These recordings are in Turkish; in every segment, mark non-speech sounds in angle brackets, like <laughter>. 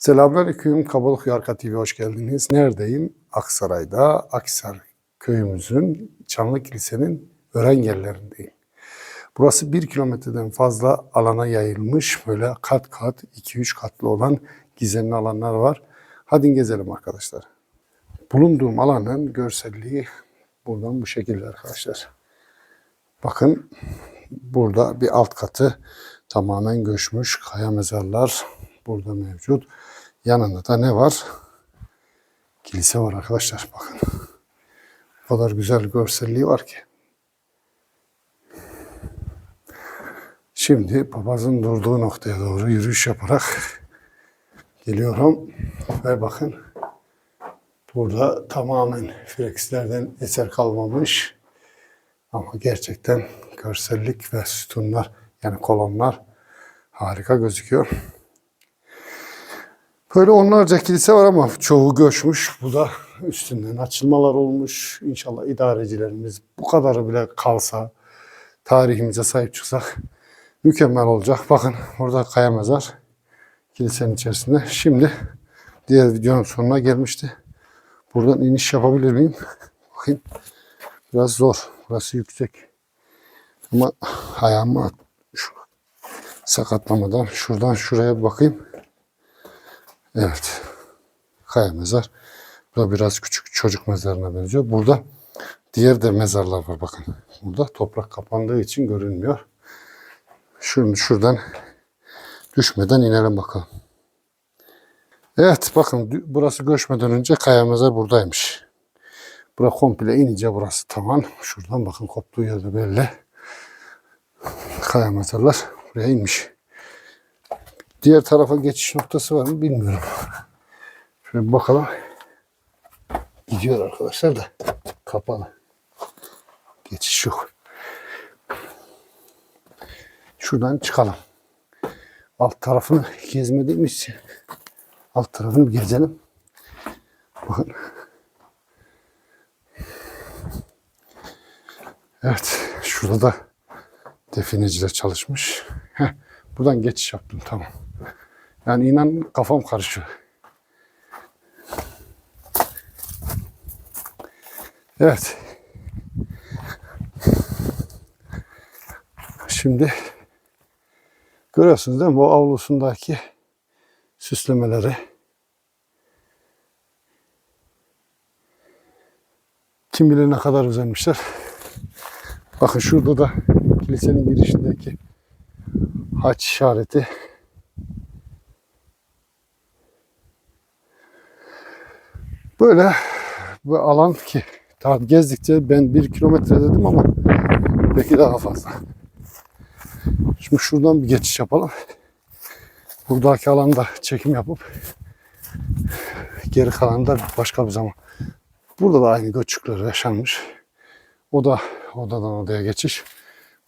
Selamünaleyküm. Kabalık Yarka TV hoş geldiniz. Neredeyim? Aksaray'da Aksar köyümüzün Çanlı Kilise'nin öğren yerlerindeyim. Burası bir kilometreden fazla alana yayılmış böyle kat kat 2-3 katlı olan gizemli alanlar var. Hadi gezelim arkadaşlar. Bulunduğum alanın görselliği buradan bu şekilde arkadaşlar. Bakın burada bir alt katı tamamen göçmüş kaya mezarlar burada mevcut. Yanında da ne var? Kilise var arkadaşlar bakın. O kadar güzel görselliği var ki. Şimdi papazın durduğu noktaya doğru yürüyüş yaparak geliyorum. Ve bakın burada tamamen frekslerden eser kalmamış. Ama gerçekten görsellik ve sütunlar yani kolonlar harika gözüküyor. Böyle onlarca kilise var ama çoğu göçmüş. Bu da üstünden açılmalar olmuş. İnşallah idarecilerimiz bu kadarı bile kalsa, tarihimize sahip çıksak mükemmel olacak. Bakın burada kaya mezar kilisenin içerisinde. Şimdi diğer videonun sonuna gelmişti. Buradan iniş yapabilir miyim? Bakayım. Biraz zor. Burası yüksek. Ama ayağımı at- şu, sakatlamadan şuradan şuraya bakayım. Evet. Kaya mezar. Bu da biraz küçük çocuk mezarına benziyor. Burada diğer de mezarlar var bakın. Burada toprak kapandığı için görünmüyor. Şunu şuradan düşmeden inelim bakalım. Evet bakın burası göçmeden önce kaya mezar buradaymış. Bura komple inince burası tavan. Şuradan bakın koptuğu yerde belli. Kaya mezarlar buraya inmiş. Diğer tarafa geçiş noktası var mı bilmiyorum. <laughs> Şöyle bakalım. Gidiyor arkadaşlar da kapalı. Geçiş yok. Şuradan çıkalım. Alt tarafını gezmediğimiz için alt tarafını gezelim. Bakın. Evet. Şurada da defineciler çalışmış. Heh, buradan geçiş yaptım tamam. Yani inan kafam karışıyor. Evet. Şimdi görüyorsunuz değil mi? Bu avlusundaki süslemeleri. Kim bilir ne kadar özenmişler. Bakın şurada da kilisenin girişindeki haç işareti. Böyle bu alan ki tabi gezdikçe ben bir kilometre dedim ama belki daha fazla. Şimdi şuradan bir geçiş yapalım. Buradaki alanda çekim yapıp geri kalanı da başka bir zaman. Burada da aynı göçükler yaşanmış. O da odadan odaya geçiş.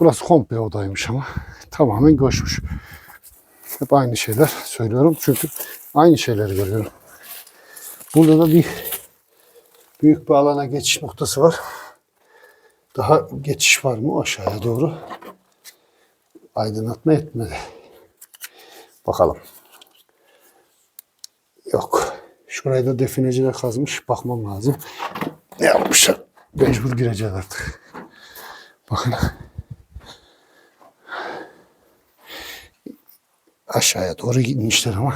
Burası komple odaymış ama <laughs> tamamen göçmüş. Hep aynı şeyler söylüyorum çünkü aynı şeyleri görüyorum. Burada da bir büyük bir alana geçiş noktası var. Daha geçiş var mı aşağıya doğru? Aydınlatma etmedi. Bakalım. Yok. Şurayı da defineciler kazmış. Bakmam lazım. Ne yapmışlar? Mecbur gireceğiz artık. Bakın. Aşağıya doğru gitmişler ama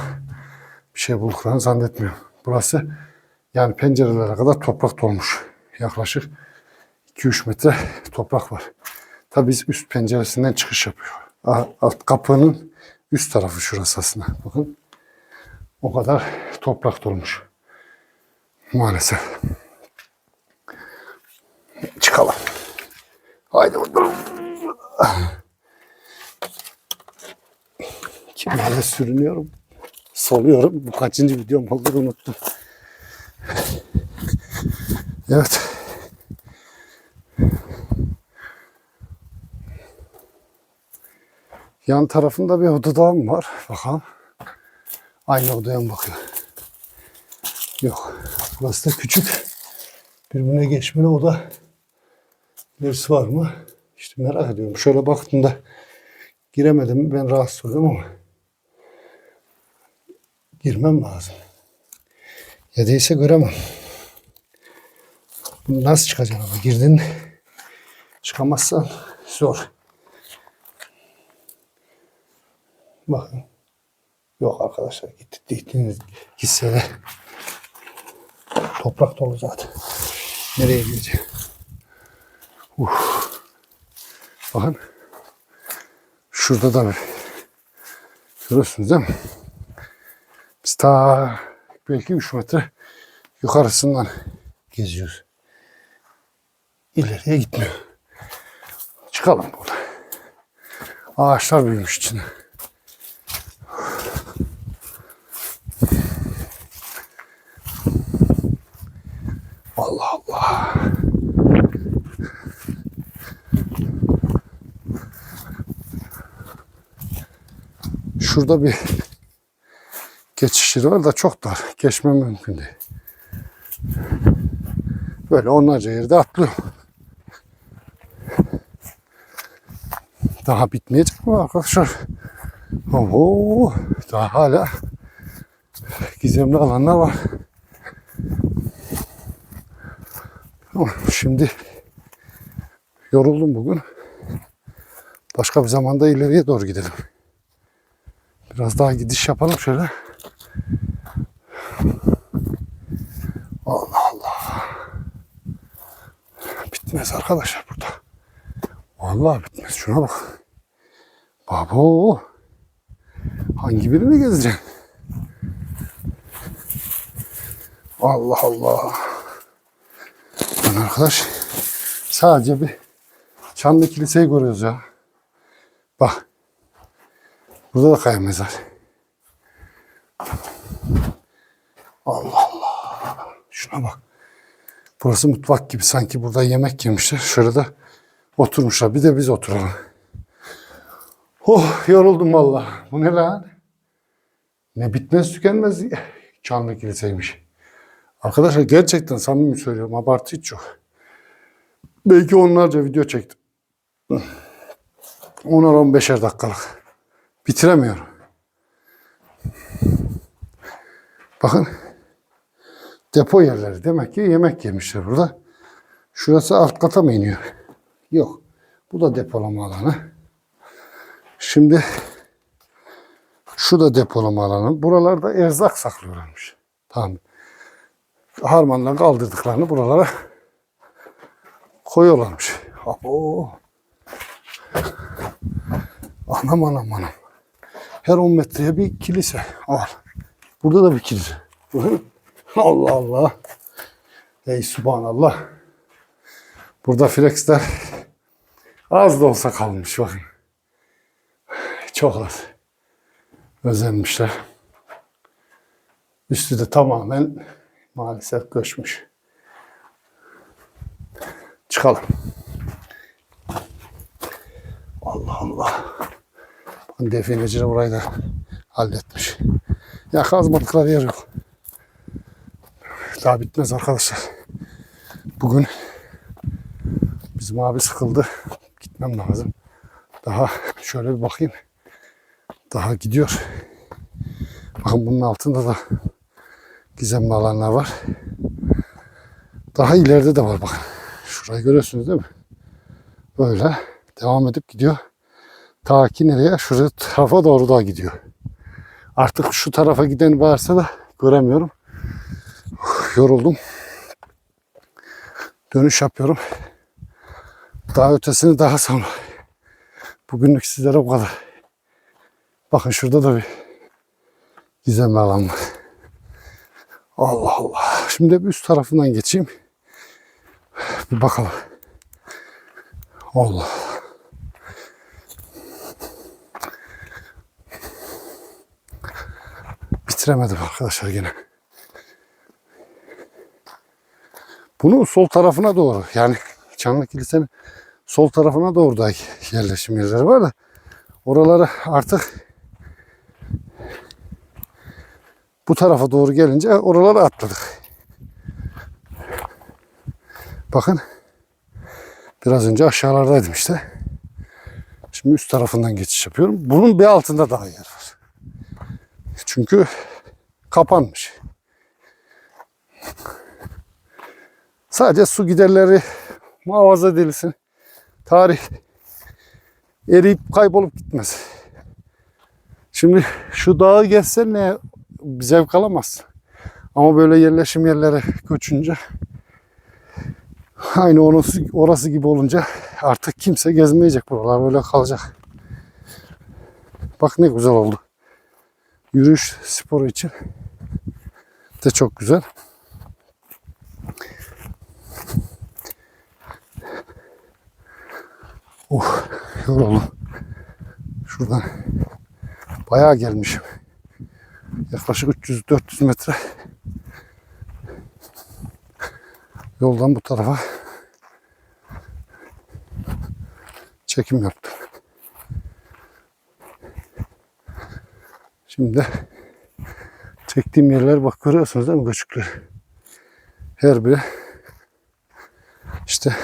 bir şey bulduklarını zannetmiyorum. Burası yani pencerelere kadar toprak dolmuş. Yaklaşık 2-3 metre toprak var. Tabii biz üst penceresinden çıkış yapıyor. A- Alt kapının üst tarafı şurası aslında. Bakın. O kadar toprak dolmuş. Maalesef. Çıkalım. Haydi bakalım. Kimlerle sürünüyorum. Soluyorum. Bu kaçıncı videom olduğunu unuttum. Evet. Yan tarafında bir oda daha mı var? Bakalım. Aynı odaya mı bakıyor? Yok. Burası da küçük. Birbirine geçmeli oda. Birisi var mı? İşte merak ediyorum. Şöyle baktığımda giremedim. Ben rahatsız oluyorum ama Girmem lazım. Ya değilse göremem. Nasıl çıkacaksın ama girdin çıkamazsan zor. Bakın. Yok arkadaşlar gitti gittiniz gitse de toprak dolu zaten. Nereye gidecek? Uf. Bakın. Şurada da görüyorsunuz değil mi? Biz ta belki 3 metre yukarısından geziyoruz. İleriye gitmiyor. Çıkalım burada. Ağaçlar büyümüş içine. Allah Allah. Şurada bir geçiş yeri var da çok dar. Geçmem mümkün değil. Böyle onlarca yerde atlıyor. Daha bitmeyecek mi arkadaşlar? Oho, daha hala gizemli alanlar var. Şimdi yoruldum bugün. Başka bir zamanda ileriye doğru gidelim. Biraz daha gidiş yapalım şöyle. Allah Allah. Bitmez arkadaşlar burada. Vallahi bitmez. Şuna bak. Babo. Hangi birini gezeceksin? Allah Allah. Lan arkadaş sadece bir Çanlı Kiliseyi görüyoruz ya. Bak. Burada da kaya mezar. Allah Allah. Şuna bak. Burası mutfak gibi. Sanki burada yemek yemişler. Şurada oturmuşlar. Bir de biz oturalım. Oh yoruldum valla. Bu ne lan? Ne bitmez tükenmez Çanlı Kilise'ymiş. Arkadaşlar gerçekten samimi söylüyorum. Abartı hiç yok. Belki onlarca video çektim. 10-15'er dakikalık. Bitiremiyorum. Bakın. Depo yerleri. Demek ki yemek yemişler burada. Şurası alt kata mı iniyor? Yok. Bu da depolama alanı. Şimdi şu da depolama alanı. Buralarda erzak saklıyorlarmış. Tamam. Harmanla kaldırdıklarını buralara koyuyorlarmış. Abo. Anam anam anam. Her 10 metreye bir kilise. Al. Burada da kilise. <laughs> Allah Allah. Ey subhanallah. Burada flexler az da olsa kalmış bakın. Çok az. Özenmişler. Üstü de tamamen maalesef göçmüş. Çıkalım. Allah Allah. Defineciler burayı da halletmiş. Ya kazmadıkları yer yok. Daha bitmez arkadaşlar. Bugün bizim abi sıkıldı. Gitmem lazım. Daha şöyle bir bakayım. Daha gidiyor. Bakın bunun altında da gizemli alanlar var. Daha ileride de var bakın. Şurayı görüyorsunuz değil mi? Böyle devam edip gidiyor. Ta ki nereye? Şu tarafa doğru da gidiyor. Artık şu tarafa giden varsa da göremiyorum. Yoruldum. Dönüş yapıyorum. Daha ötesini daha sonra. Bugünlük sizlere bu kadar. Bakın şurada da bir gizemli alan var. Allah Allah. Şimdi bir üst tarafından geçeyim. Bir bakalım. Allah. Bitiremedim arkadaşlar gene. Bunu sol tarafına doğru yani Çanlı Kilise'nin sol tarafına doğru da yerleşim yerleri var da oraları artık bu tarafa doğru gelince oraları atladık. Bakın biraz önce aşağılardaydım işte. Şimdi üst tarafından geçiş yapıyorum. Bunun bir altında daha yer var. Çünkü kapanmış. Sadece su giderleri muhafaza edilsin. Tarih eriyip kaybolup gitmez. Şimdi şu dağı gezsen ne zevk alamazsın. Ama böyle yerleşim yerlere göçünce aynı orası, orası gibi olunca artık kimse gezmeyecek buralar böyle kalacak. Bak ne güzel oldu. Yürüyüş sporu için de çok güzel. Oh yoruldum. Şuradan bayağı gelmişim. Yaklaşık 300-400 metre yoldan bu tarafa çekim yaptım. Şimdi çektiğim yerler bak görüyorsunuz değil mi göçükleri? Her biri işte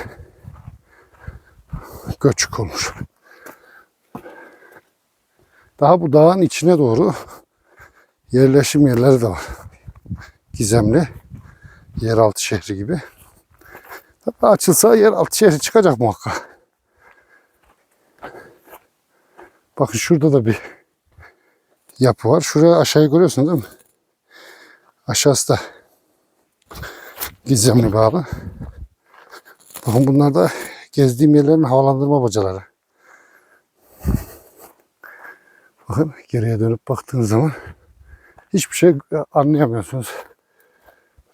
göçük olmuş. Daha bu dağın içine doğru yerleşim yerleri de var. Gizemli. Yeraltı şehri gibi. Tabii açılsa yeraltı şehri çıkacak muhakkak. Bakın şurada da bir yapı var. Şuraya aşağıyı görüyorsunuz değil mi? Aşağısı da gizemli bağlı. Bakın bunlar da gezdiğim yerlerin havalandırma bacaları. Bakın geriye dönüp baktığınız zaman hiçbir şey anlayamıyorsunuz.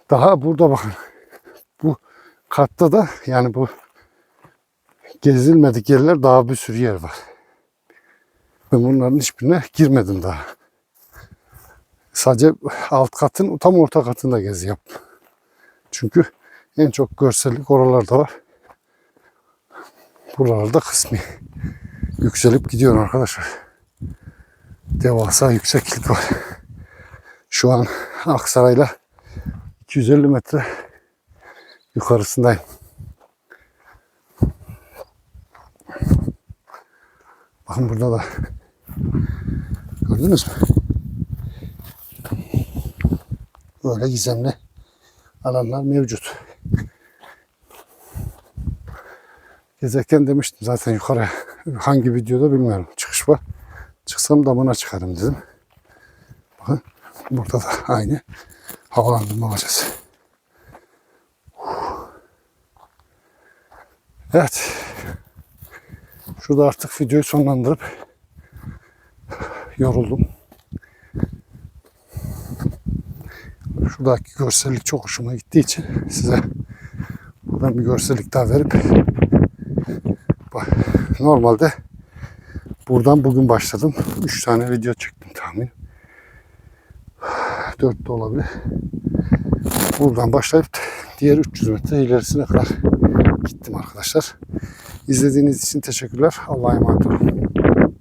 Daha burada bakın. Bu katta da yani bu gezilmedik yerler daha bir sürü yer var. Ben bunların hiçbirine girmedim daha. Sadece alt katın tam orta katında gezi yaptım. Çünkü en çok görsellik oralarda var. Buralarda kısmi yükselip gidiyor arkadaşlar. Devasa yükseklik var. Şu an Aksaray'la 250 metre yukarısındayım. Bakın burada da gördünüz mü? Böyle gizemli alanlar mevcut. Gezerken demiştim zaten yukarı hangi videoda bilmiyorum. Çıkış var. Çıksam damına çıkarım dedim. Bakın burada da aynı havalandırma bacası. Evet. Şurada artık videoyu sonlandırıp yoruldum. Şuradaki görsellik çok hoşuma gittiği için size buradan bir görsellik daha verip normalde buradan bugün başladım. 3 tane video çektim tahmin. 4 de olabilir. Buradan başlayıp diğer 300 metre ilerisine kadar gittim arkadaşlar. İzlediğiniz için teşekkürler. Allah'a emanet olun.